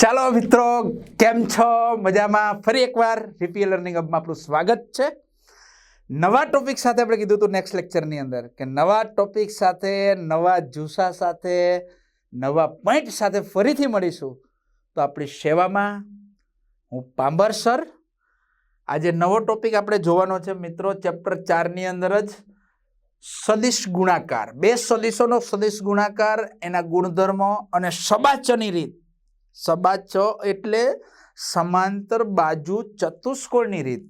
ચાલો મિત્રો, કેમ છો? મજામાં? ફરી એકવાર રીપી લર્નિંગ હબમાં આપણું સ્વાગત છે. નવા ટોપિક સાથે આપણે કીધું હતું નેક્સ્ટ લેક્ચરની અંદર કે નવા ટોપિક સાથે, નવા જુસા સાથે, નવા પોઈન્ટ સાથે ફરીથી મળીશું. તો આપણી સેવામાં હું પાંબર સર. આજે નવો ટોપિક આપણે જોવાનો છે મિત્રો ચેપ્ટર ચારની અંદર જ સદિશ ગુણાકાર. બે સદિશોનો સદિશ ગુણાકાર, એના ગુણધર્મો અને સબાચની રીત. સબાચો એટલે સમાંતર બાજુ ચતુષ્કોણની રીત.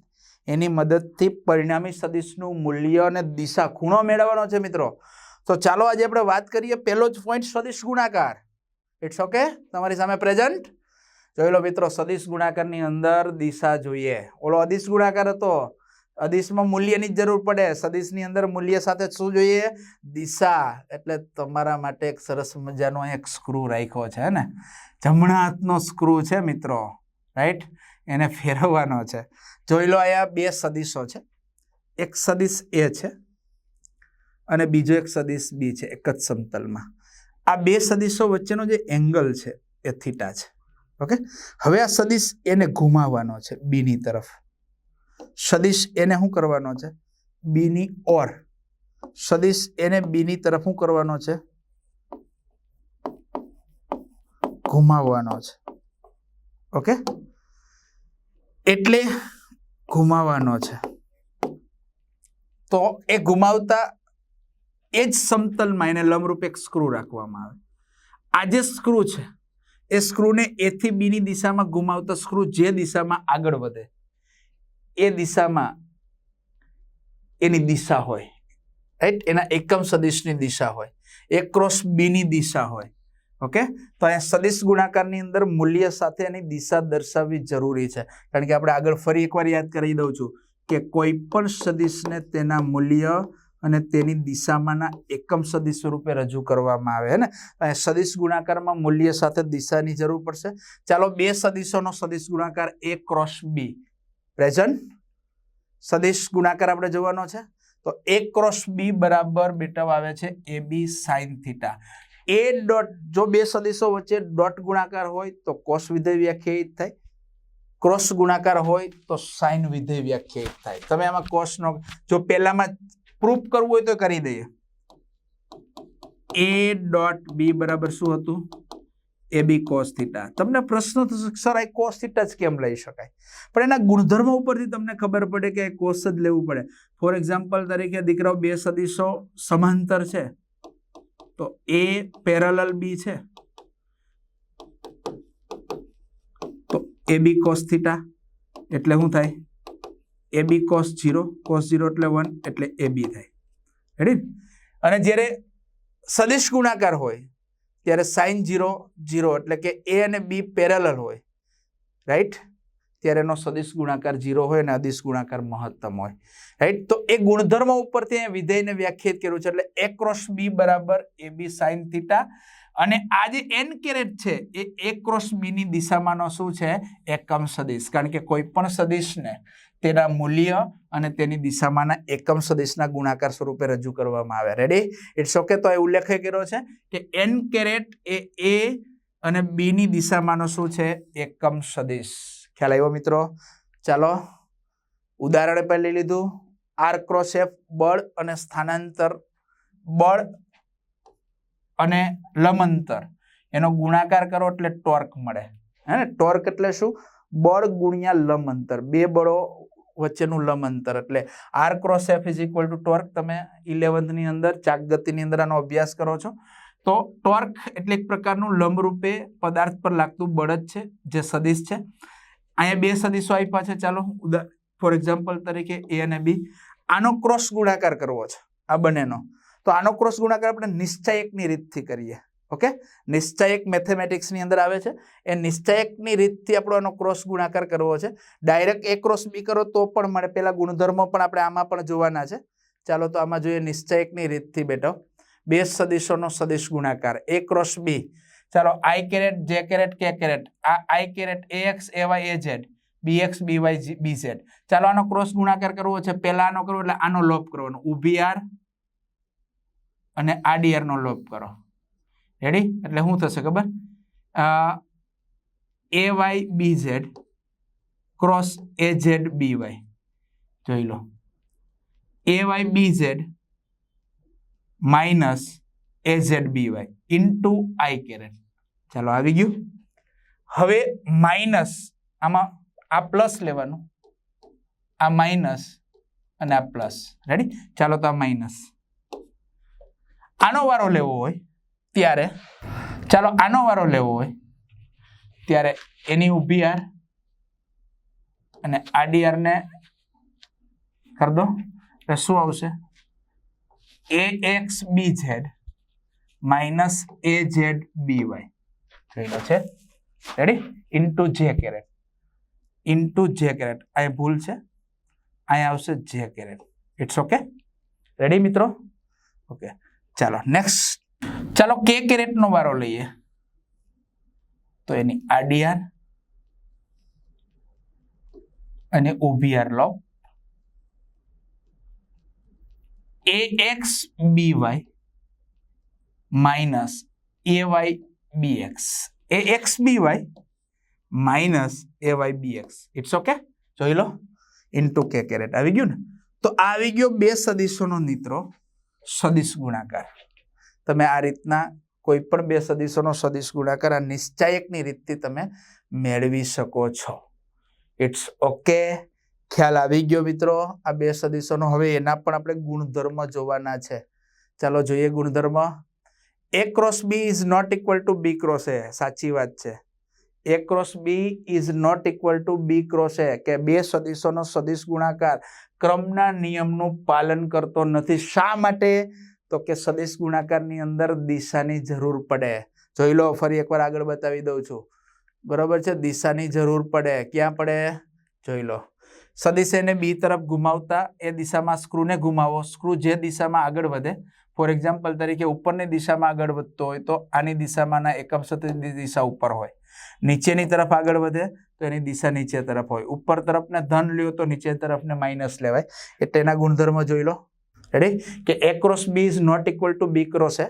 એની મદદથી પરિણામી સદિશનું મૂલ્ય અને દિશા ખૂણો મેળવવાનો છે મિત્રો. તો ચાલો આજે આપણે વાત કરીએ પહેલો જ પોઈન્ટ સદિશ ગુણાકાર. ઇટ્સ ઓકે તમારી સામે પ્રેઝન્ટ જોઈ લો મિત્રો, સદિશ ગુણાકારની અંદર દિશા જોઈએ. ઓલો અદિશ ગુણાકાર હતો. અદિશમાં મૂલ્યની જ જરૂર પડે. સદિશની અંદર મૂલ્ય સાથે શું જોઈએ? દિશા. એટલે તમારા માટે એક સરસ મજાનો એક સ્ક્રૂ રાખ્યો છે ને? જમણા હાથનો સ્ક્રૂ છે, મિત્રો. રાઈટ એને ફેરવવાનો છે. જોઈ લો અહીંયા બે સદિશો છે. એક સદિશ એ છે અને બીજો એક સદિશ બી છે, એક જ સમતલમાં. આ બે સદિશો વચ્ચેનો જે એંગલ છે એ થીટા છે. ઓકે હવે આ સદિશ એને ઘુમાવવાનો છે, બીની તરફ. સદિશ એને શું કરવાનો છે? બીની ઓર. સદિશ એને બીની તરફ શું કરવાનો છે? ઘુમાવવાનો છે. ઓકે? એટલે ઘુમાવવાનો છે. તો એ ઘુમાવતા એ જ સમતલમાં એને લંબરૂપ એક સ્ક્રૂ રાખવામાં આવે. આ જે સ્ક્રૂ છે, એ સ્ક્રૂને એથી બીની દિશામાં ઘુમાવતા સ્ક્રૂ જે દિશામાં આગળ વધે એ દિશામાં એની દિશા હોય. રાઈટ એના એકમ સદિશની દિશા હોય. એ ક્રોસ બીની દિશા હોય. ઓકે તો અહીંયા સદિશ ગુણાકારની અંદર મૂલ્ય સાથે એની દિશા દર્શાવવી જરૂરી છે. કારણ કે આપણે આગળ ફરી એકવાર યાદ કરી દઉં છું કે કોઈ પણ સદિશને તેના મૂલ્ય અને તેની દિશામાંના એકમ સદિશ સ્વરૂપે રજૂ કરવામાં આવે ને? સદિશ ગુણાકારમાં મૂલ્ય સાથે દિશાની જરૂર પડશે. ચાલો બે સદિશોનો સદિશ ગુણાકાર, એ ક્રોસ બી પ્રેઝન્ટ સદિશ ગુણાકાર આપણે જોવાનો છે. તો એ ક્રોસ બી બરાબર બેટા આવે છે A B sine theta A dot જો બે સદિશો વચ્ચે ડોટ ગુણાકાર હોય તો કોસ વિધેય વ્યાખ્યાયિત થાય. ક્રોસ ગુણાકાર હોય તો સાઇન વિધેય વ્યાખ્યાયિત થાય. તમે આમાં કોસનો જો પહેલામાં પ્રૂફ કરવું હોય તો કરી દઈએ. એ ડોટ બી બરાબર શું હતું? એ બી કોસ થીટા તમને પ્રશ્ન થશે સર, આ કોસ થીટા જ કેમ લઈ શકાય? પણ એના ગુણધર્મો ઉપરથી તમને ખબર પડે કે કોસ જ લેવું પડે. ફોર એક્ઝામ્પલ તરીકે દીકરાઓ બે સદીશો સમાંતર છે. તો એ પેરેલલ બી છે. તો એ બી કોસ થીટા એટલે શું થાય? A B cos zero cos zero એટલે વન એટલે એ બી થાય. રેડી અને જ્યારે સદિશ ગુણાકાર હોય ત્યારે સાઇન જીરો જીરો એટલે કે એ અને બી પેરેલલ હોય રાઈટ ત્યારે એનો સદિશ ગુણાકાર જીરો હોય અને અદિશ ગુણાકાર મહત્તમ હોય રાઈટ તો એ ગુણધર્મ ઉપરથી વિધેયને વ્યાખ્યાયિત કર્યું છે એટલે એ ક્રોસ બી બરાબર એ બી સાઇન થીટા અને આ જે એન કેરેટ છે એ એ ક્રોસ બીની દિશામાંનો શું છે? એકમ સદિશ. કારણ કે કોઈ પણ સદિશને તેના મૂલ્ય અને તેની દિશામાંના એકમ સદિશના ગુણાકાર સ્વરૂપે રજૂ કરવામાં આવે રેડી ઇટ્સ ઓકે તો એ ઉલ્લેખ કર્યો છે કે એન કેરેટ એ એ અને બીની દિશામાંનો શું છે? એકમ સદિશ ખ્યાલ આવ્યો મિત્રો? ચાલો, ઉદાહરણ પહેલી લીધું. આર ક્રોસ એફ બળ અને સ્થાનાંતર બળ અને લમંતર. એનો ગુણાકાર કરો એટલે ટોર્ક મળે. હે ને? ટોર્ક એટલે શું? બળ ગુણ્યા લંબંતર બે બળો વચ્ચેનું લંબ અંતર. એટલે R cross F is equal to torque તમે ઇલેવન્થની અંદર ચાક ગતિની અંદર આનો અભ્યાસ કરો છો. તો ટોર્ક એટલે એક પ્રકારનું લંબરૂપે પદાર્થ પર લાગતું બળ જ છે, જે સદિશ છે. અહીંયા બે સદિશો આપ્યા છે, ચાલો. ઉદા ફોર એક્ઝામ્પલ તરીકે એ અને બી આનો ક્રોસ ગુણાકાર કરવો છે, આ બંનેનો. તો આનો ક્રોસ ગુણાકાર આપણે નિશ્ચયકની રીતથી કરીએ. ઓકે? નિશ્ચયક મેથેમેટિક્સની અંદર આવે છે. એ નિશ્ચયકની રીતથી આપણો એનો ક્રોસ ગુણાકાર કરવો છે. ડાયરેક્ટ એ ક્રોસ બી કરો તો પણ મળે. પેલા ગુણધર્મો પણ આપણે આમાં પણ જોવાના છે. ચાલો તો આમાં જોઈએ નિશ્ચયકની રીતથી બેઠો. બે સદિશોનો સદિશ ગુણાકાર. એ ક્રોસ બી ચાલો I caret J caret K caret આ I caret A X A Y A Z B X B Y B Z ચાલો, આનો ક્રોસ ગુણાકાર કરવો છે. પહેલા આનો કરવો, એટલે આનો લોપ કરવાનો. ઊભી આર અને આડી આરનો લોપ કરો. રેડી એટલે શું થશે ખબર? A Y B Z cross A Z B Y જોઈ લો. A Y B Z minus A Z B Y into I caret ચાલો, આવી ગયું. હવે માઇનસ આમાં આ પ્લસ લેવાનું. આ માઇનસ અને આ પ્લસ રેડી ચાલો તો આ માઇનસ આનો વારો લેવો હોય. ત્યારે, ચાલો આનો વારો લેવો હોય. ત્યારે એની ઊભી આર અને આડી આરને કરી દો. એટલે શું આવશે? A X B Z minus A Z B Y જોઈ છે. Ready into J caret into J caret આ ભૂલ છે. અહીંયા આવશે J caret it's okay ready મિત્રો? ઓકે ચાલો નેક્સ્ટ ચાલો કે કેરેટ નો વારો લઈએ. તો એની આડીઆર અને ઊભી લો. A X B Y minus A Y B X A X B Y minus A Y B X it's okay જોઈ લો. ઇન્ટુ કે કેરેટ આવી ગયું ને? તો આવી ગયો બે સદીશોનો મિત્રો સદીશ ગુણાકાર. તમે આ રીતના કોઈ પણ બે સદીશોનો સદીશ ગુણાકાર આ નિશ્ચાયકની રીતથી તમે મેળવી શકો છો. ઇટ્સ ઓકે ખ્યાલ આવી ગયો મિત્રો, આ બે સદીશોનો. હવે એના પણ આપણે ગુણધર્મ જોવાના છે. ચાલો જોઈએ ગુણધર્મ. A cross B is not equal to B cross A સાચી વાત છે. A cross B is not equal to B cross A કે બે સદીશોનો સદીશ ગુણાકાર ક્રમના નિયમનું પાલન કરતો નથી. શા માટે તો કે સદિશ ગુણાકારની અંદર દિશાની જરૂર પડે. જોઈ લો, ફરી એકવાર આગળ બતાવી દઉં છું. બરાબર છે? દિશાની જરૂર પડે. ક્યાં પડે? જોઈ લો. સદીશ એને બી તરફ ગુમાવતા એ દિશામાં સ્ક્રૂને ગુમાવો. સ્ક્રૂ જે દિશામાં આગળ વધે, ફોર એક્ઝામ્પલ તરીકે ઉપરની દિશામાં આગળ વધતો હોય તો આની દિશામાંના એકમ સતત દિશા ઉપર હોય. નીચેની તરફ આગળ વધે તો એની દિશા નીચે તરફ હોય. ઉપર તરફને ધન લ્યો તો નીચે તરફને માઇનસ લેવાય. એટલે એના ગુણધર્મ જોઈ લો. રેડી કે A cross B is not equal to B cross A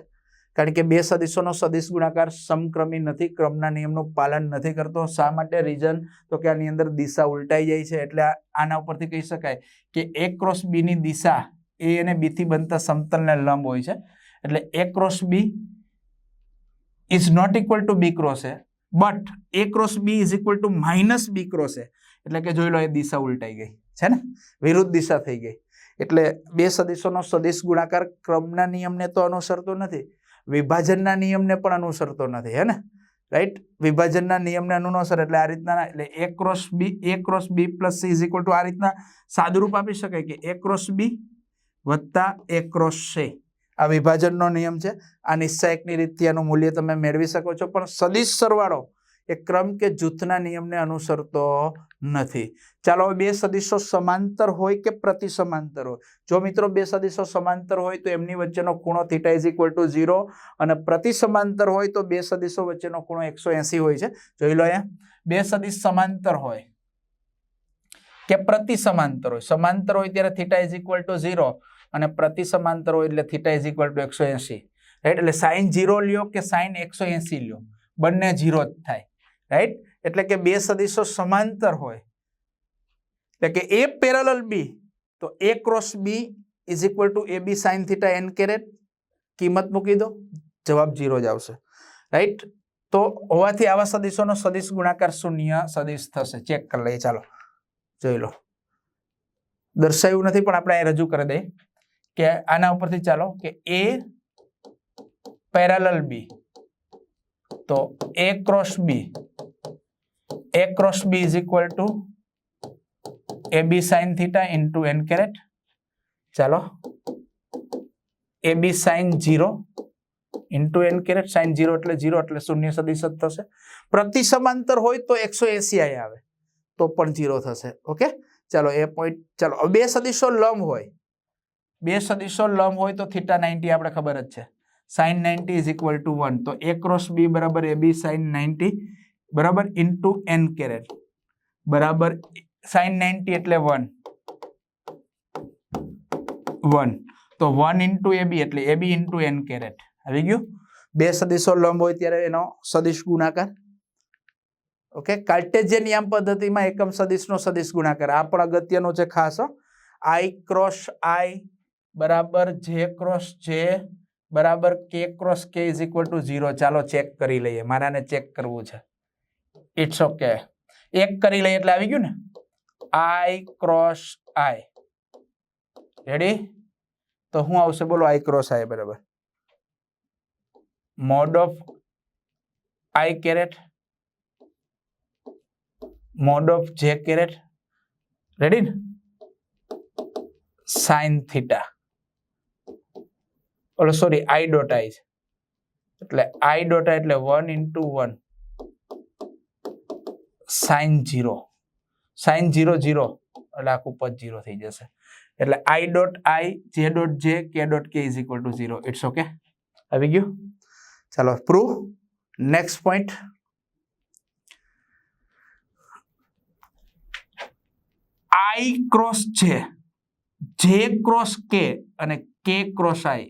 કારણ કે બે સદીશોનો સદીશ ગુણાકાર સમક્રમી નથી, ક્રમના નિયમનું પાલન નથી કરતો. શા માટે? રીઝન તો કે આની અંદર દિશા ઉલટાઈ જાય છે. એટલે આના ઉપરથી કહી શકાય કે એ ક્રોસ બીની દિશા એ અને બીથી બનતા સમતલને લંબ હોય છે. એટલે A cross B is not equal to B cross A but A cross B is equal to minus B cross A એટલે કે જોઈ લો, એ દિશા ઉલટાઈ ગઈ. છે ને? વિરુદ્ધ દિશા થઈ ગઈ. એટલે બે સદીશોનો સદીશ ગુણાકાર ક્રમના નિયમને તો અનુસરતો નથી, વિભાજનના નિયમને પણ અનુસરતો નથી, હે ને? રાઈટ વિભાજનના નિયમને અનુસર એટલે આ રીતના એટલે A cross B A cross B plus C is equal to આ રીતના સાદુરૂપ આપી શકાય કે એ ક્રોસ બી વત્તા એ ક્રોસ સી આ વિભાજનનો નિયમ છે. આ નિશ્ચાયકની રીતથી આનું મૂલ્ય તમે મેળવી શકો છો. પણ સદીશ સરવાળો એ ક્રમ કે જૂથના નિયમને અનુસરતો નથી. ચાલો બે સદીશો સમાંતર હોય કે પ્રતિ સમાંતર હોય? જો મિત્રો બે સદીશો સમાંતર હોય તો એમની વચ્ચેનો ખૂણો theta is equal to zero અને પ્રતિ સમાંતર હોય તો બે સદીશો વચ્ચેનો ખૂણો એકસો એંસી હોય છે. જોઈ લો અહીંયા. બે સદીશ સમાંતર હોય કે પ્રતિ સમાંતર હોય? સમાંતર હોય ત્યારે theta is equal to zero અને પ્રતિ સમાંતર હોય એટલે થીટા ઇઝ ઇક્વલ ટુ એકસો એસી. રાઈટ એટલે સાઈન ઝીરો લ્યો કે સાઈન એકસો એંસી લ્યો? બંને ઝીરો જ થાય. રાઈટ એટલે કે બે સદીશો સમાંતર હોય. એટલે કે એ પેરેલલ બી તો A cross B is equal to A B sine theta N caret કિંમત મૂકી દો, જવાબ ઝીરો જ આવશે. રાઈટ તો હોવાથી આવા સદિશોનો સદિશ ગુણાકાર શૂન્ય સદિશ થશે. ચેક કરી લઈએ, ચાલો. જોઈ લો. દર્શાવ્યું નથી, પણ આપણે અહીં રજૂ કરી દઈએ. કે આના ઉપરથી ચાલો, કે એ પેરેલલ બી તો A cross B A cross B is equal to A B sine theta into N caret ચાલો. A B sine zero into N caret sine zero એટલે જીરો એટલે શૂન્ય સદીશ જ થશે. પ્રતિ સમાંતર હોય તો એકસો એસી આવે. તો પણ જીરો થશે. ઓકે? ચાલો એ પોઈન્ટ ચાલો બે સદીશો લંબ હોય. બે સદીશો લંબ હોય તો થીટા નાઇન્ટી આપણે ખબર જ છે. Sine ninety is equal to one તો એ ક્રોસ બી બરાબર એ બી સાઇન નાઇન્ટી બરાબર ઇન્ટુ એન કેરેટ બરાબર સાઇન નાઇન્ટી એટલે વન વન તો વન ઇન્ટુ એ બી એટલે A B into N caret આવી ગયું? બે સદીશો લંબ હોય ત્યારે એનો સદીશ ગુણાકાર. ઓકે કાર્ટેજિયન યામ પદ્ધતિમાં એકમ સદિશનો સદિશ ગુણાકાર. આ પણ અગત્યનો છે ખાસ આઈ ક્રોસ આઈ બરાબર જે ક્રોસ જે બરાબર K cross K is equal to zero ચાલો ચેક કરી લઈએ. મારાને ચેક કરવું છે. ઇટ્સ ઓકે એક કરી લઈએ એટલે આવી ગયું ને? આઈ ક્રોસ આઈ રેડી તો શું આવશે? બોલો આઈ ક્રોસ આઈ બરાબર. Mod of I caret mod of J caret ready ને? સાઇન થીટા ઓલો સોરી આઈ ડોટ આઈ છે. એટલે આઈ ડોટ આઈ એટલે one into one sine zero sine zero zero એટલે આખું પદ જીરો થઈ જશે. એટલે આઈ ડોટ આઈ જે ડોટ જે K dot K is equal to zero it's okay આવી ગયું ચાલો prove next point I cross J J cross કે અને કે ક્રોસ આઈ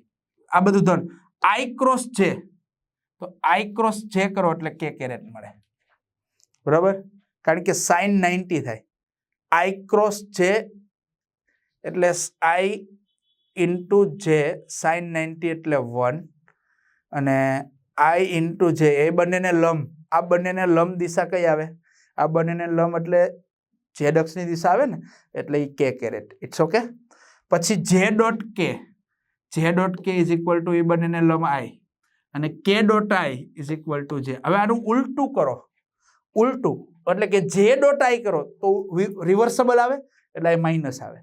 આ બધું ધન આઈ ક્રોસ જે તો આઈ ક્રોસ જે કરો એટલે કે કેરેટ મળે. બરાબર? કારણ કે સાઈન નાઇન્ટી થાય. આઈ ક્રોસ જે એટલે I into J sine ninety એટલે વન અને આઈ ઇન્ટુ જે એ બંનેને લંબ. આ બંનેને લંબ દિશા કઈ આવે? આ બંનેને લંબ એટલે જે દક્ષની દિશા આવે ને? એટલે એ કે કેરેટ ઇટ્સ ઓકે પછી જે ડોટ કે જે dot K is equal to એ બંનેને લંબ આઈ અને K dot I is equal to J હવે આનું ઉલટું કરો. ઉલટું, એટલે કે જે ડોટ આઈ કરો, તો રિવર્સેબલ આવે, એટલે એ માઇનસ આવે.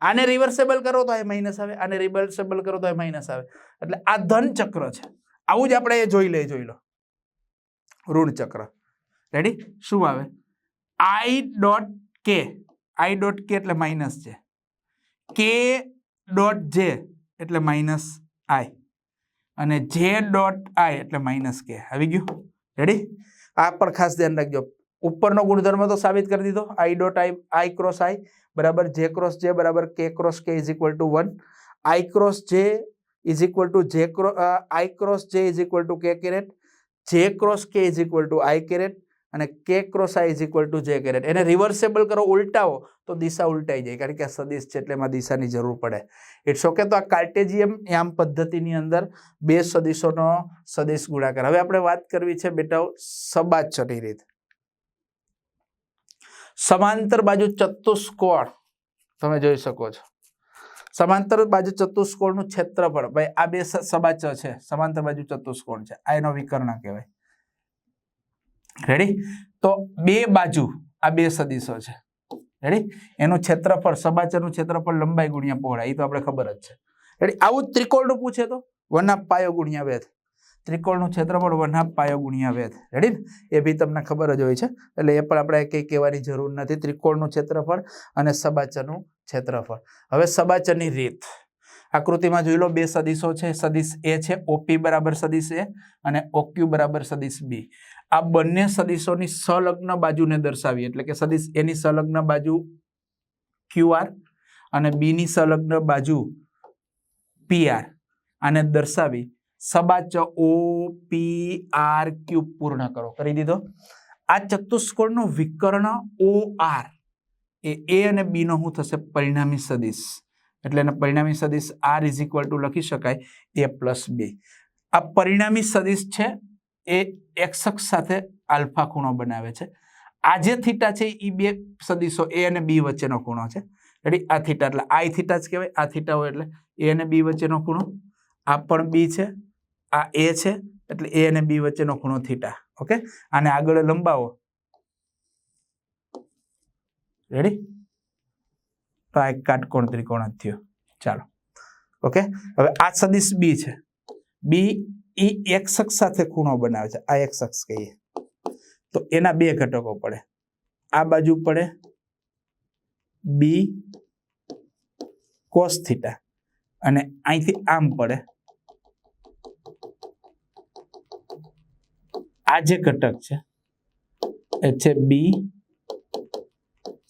આને રિવર્સેબલ કરો તો એ માઇનસ આવે, આને રિવર્સેબલ કરો તો એ માઇનસ આવે. એટલે આ ધન ચક્ર છે. આવું જ આપણે એ જોઈ લઈએ જોઈ લો. ઋણ ચક્ર. રેડી શું આવે? આઈ ડોટ કે આઈ ડોટ કે એટલે માઇનસ છે કે ડોટ જે એટલે માઇનસ આઈ અને જે ડોટ આઈ એટલે માઇનસ કે આવી ગયું? રેડી આ પર ખાસ ધ્યાન રાખજો. ઉપરનો ગુણધર્મ તો સાબિત કરી દીધો. આઈ dot I I cross I બરાબર જે ક્રોસ જે બરાબર K cross K is equal to one I cross J is equal to J cross I cross J is equal to K caret J cross K is equal to I caret અને K cross આ is equal to J caret એને reversible કરો, ઉલટાવો, તો દિશા ઉલટાઈ જાય. કારણ કે આ સદિશ છે એટલે એમાં દિશાની જરૂર પડે. ઇટ્સ ઓકે તો આ કાર્ટેજિયમ યામ પદ્ધતિની અંદર બે સદિશોનો સદિશ ગુણાકાર. હવે આપણે વાત કરવી છે બેટા સબાચની રીત. સમાંતર બાજુ ચતુષ્કોણ. તમે જોઈ શકો છો. સમાંતર બાજુ ચતુષ્કોણનું ક્ષેત્રફળ. ભાઈ, આ બે સબાચ છે. સમાંતર બાજુ ચતુષ્કોણ છે. આ એનો વિકર્ણ કહેવાય. રેડી તો બે બાજુ આ બે સદિશો છે. રેડી એનું ક્ષેત્રફળ સબાચરનું ક્ષેત્રફળ લંબાઈ ગુણ્યા પહોળાઈ એ તો આપણે ખબર જ છે. રેડી આવું જ ત્રિકોણનું પૂછે તો? વન પાયો ગુણ્યા વેધ. ત્રિકોણનું ક્ષેત્રફળ વન હાફ પાયો ગુણ્યા વેધ. રેડી એ બી તમને ખબર જ હોય છે. એટલે એ પણ આપણે કંઈ કહેવાની જરૂર નથી. ત્રિકોણનું ક્ષેત્રફળ અને સબાચરનું ક્ષેત્રફળ હવે સબાચરની રીત. આકૃતિમાં જોઈ લો, બે સદિશો છે. સદિશ એ છે ઓપી બરાબર સદિશ એ અને ઓક્યુ બરાબર સદિશ બી આ બંને સદિશોની સંલગ્ન બાજુને દર્શાવી, એટલે કે સદિશ એની સંલગ્ન બાજુ ક્યુ આર અને બીની સંલગ્ન બાજુ પી આર આને દર્શાવી સબાચ ઓ પી આર ક્યુ પૂર્ણ કરો. કરી દીધો? આ ચતુષ્કોણનું વિકર્ણ ઓ આર એ એ અને બી નો શું થશે? પરિણામી સદિશ. એટલે એને પરિણામી સદિશ આર ઇઝ ઇક્વલ ટુ લખી શકાય એ પ્લસ બી આ પરિણામી સદિશ છે એ એક્સ અક્ષ સાથે આલ્ફા ખૂણો બનાવે છે. આ જે થીટા છે એ બે સદિશો એ અને બી વચ્ચેનો ખૂણો છે. રેડી આ થીટા એટલે આઈ થીટા જ કહેવાય. આ થીટા હોય એટલે એ અને બી વચ્ચેનો ખૂણો. આ પણ બી છે. આ એ છે એટલે એ અને બી વચ્ચેનો ખૂણો થીટા. ઓકે આને આગળ લંબાવો. રેડી તો આ એક કાટકોણ ત્રિકોણ જ થયો. ચાલો. ઓકે હવે આ સદિશ બી છે. બી ઈ એક શખ્સ સાથે ખૂણો બનાવે છે. આ એક અક્ષ કહીએ. તો એના બે ઘટકો પડે. આ બાજુ પડે બી કોસ થીટા અને અહીંથી આમ પડે. આ જે ઘટક છે, એ છે બી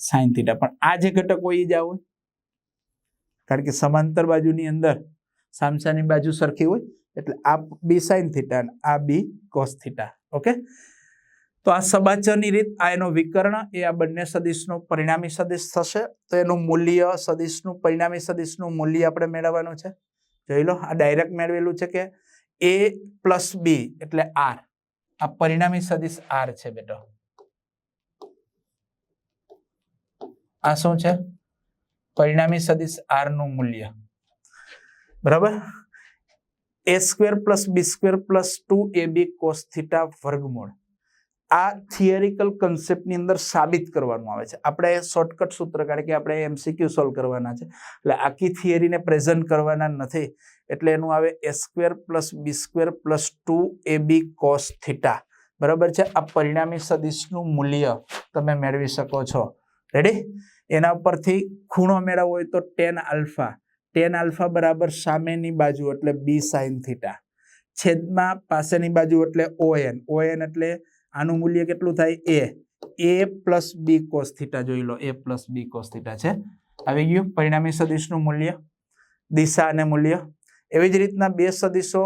સાઈન થીટા પણ આ જે ઘટક હોય એ જ આ હોય. કારણ કે સમાંતર બાજુની અંદર સામસાની બાજુ સરખી હોય એટલે આ બી સાઇન થીટા અને આ બી કોસ થીટા ઓકે તો આ સબાચરની રીત, આ એનો વિકર્ણ, એ આ બંને સદિશનું પરિણામી સદિશ થશે. તો એનું મૂલ્ય સદિશનું પરિણામી સદિશનું મૂલ્ય આપણે મેળવવાનું છે. જોઈ લો, આ ડાયરેક્ટ મેળવેલું છે કે એ પ્લસ બી એટલે આર આ પરિણામી સદિશ આર છે બેટો. આ શું છે? પરિણામી સદિશ આરનું મૂલ્ય. બરાબર? A square plus B square plus two A B cos theta વર્ગમૂળ. આ થિયરિકલ કન્સેપ્ટની અંદર સાબિત કરવાનું આવે છે. આપણે શોર્ટકટ સૂત્ર કારણ કે આપણે એમસીક્યુ સોલ્વ કરવાના છે. એટલે આખી થિયરીને પ્રેઝન્ટ કરવાના નથી. એટલે એનું આવે A square plus B square plus two A B cos theta બરાબર છે? આ પરિણામી સદિશનું મૂલ્ય તમે મેળવી શકો છો. રેડી એના ઉપરથી ખૂણો મેળવવો હોય તો ટેન આલ્ફા ટેન આલ્ફા બરાબર સામેની બાજુ એટલે બી સાઇન થીટા છેદમાં પાસેની બાજુ એટલે ઓએન ઓએન એટલે આનું મૂલ્ય કેટલું થાય? A A plus B cos theta જોઈ લો. A plus B cos theta છે. આવી ગયું. પરિણામી સદિશનું મૂલ્ય, દિશા અને મૂલ્ય. એવી જ રીતના બે સદિશો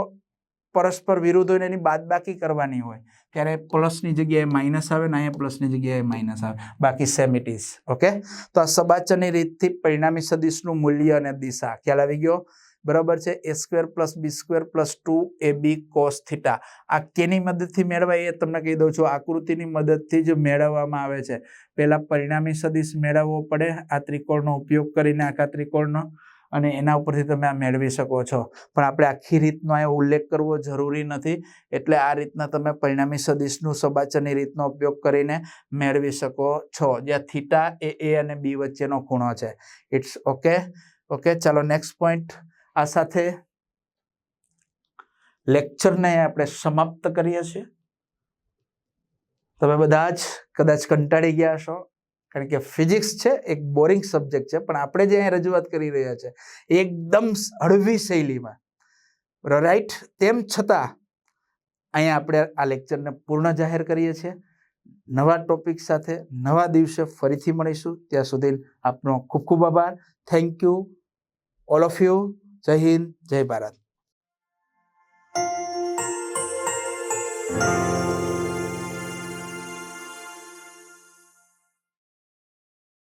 પરસ્પર વિરુદ્ધ હોય ને એની બાદબાકી કરવાની હોય. ત્યારે પ્લસની જગ્યાએ માઇનસ આવે ને અહીંયા પ્લસની જગ્યાએ માઇનસ આવે. બાકી સેમ ઇટ ઇઝ ઓકે તો આ સબાચરની રીતથી પરિણામી સદિશનું મૂલ્ય અને દિશા. ખ્યાલ આવી ગયો? બરાબર છે? A square plus B square plus two A B cos theta આ કેની મદદથી મેળવાય એ તમને કહી દઉં છું. આકૃતિની મદદથી જ મેળવવામાં આવે છે. પહેલાં પરિણામી સદિશ મેળવવો પડે. આ ત્રિકોણનો ઉપયોગ કરીને, આખા ત્રિકોણનો. અને એના ઉપરથી તમે આ મેળવી શકો છો. પણ આપણે આખી રીતનો આ ઉલ્લેખ કરવો જરૂરી નથી. એટલે આ રીતના તમે પરિણામી સદિશનું સબાચરની રીતનો ઉપયોગ કરીને મેળવી શકો છો. જ્યાં થીટા એ એ અને બી વચ્ચેનો ખૂણો છે. ઇટ્સ ઓકે ઓકે ચાલો નેક્સ્ટ પોઈન્ટ આ સાથે લેક્ચરને આપણે સમાપ્ત કરીએ છીએ. તમે બધા જ કદાચ કંટાળી ગયા હશો. કારણ કે ફિઝિક્સ છે, એક બોરિંગ સબ્જેક્ટ છે, પણ આપણે જે અહીં રજૂઆત કરી રહ્યા છે એકદમ હળવી શૈલીમાં. રાઈટ તેમ છતાં, અહીંયા આપણે આ લેક્ચરને પૂર્ણ જાહેર કરીએ છીએ. નવા ટોપિક સાથે, નવા દિવસે ફરીથી મળીશું. ત્યાં સુધી આપનો ખૂબ ખૂબ આભાર. Thank you all of you Jai Hind, Jai Bharat.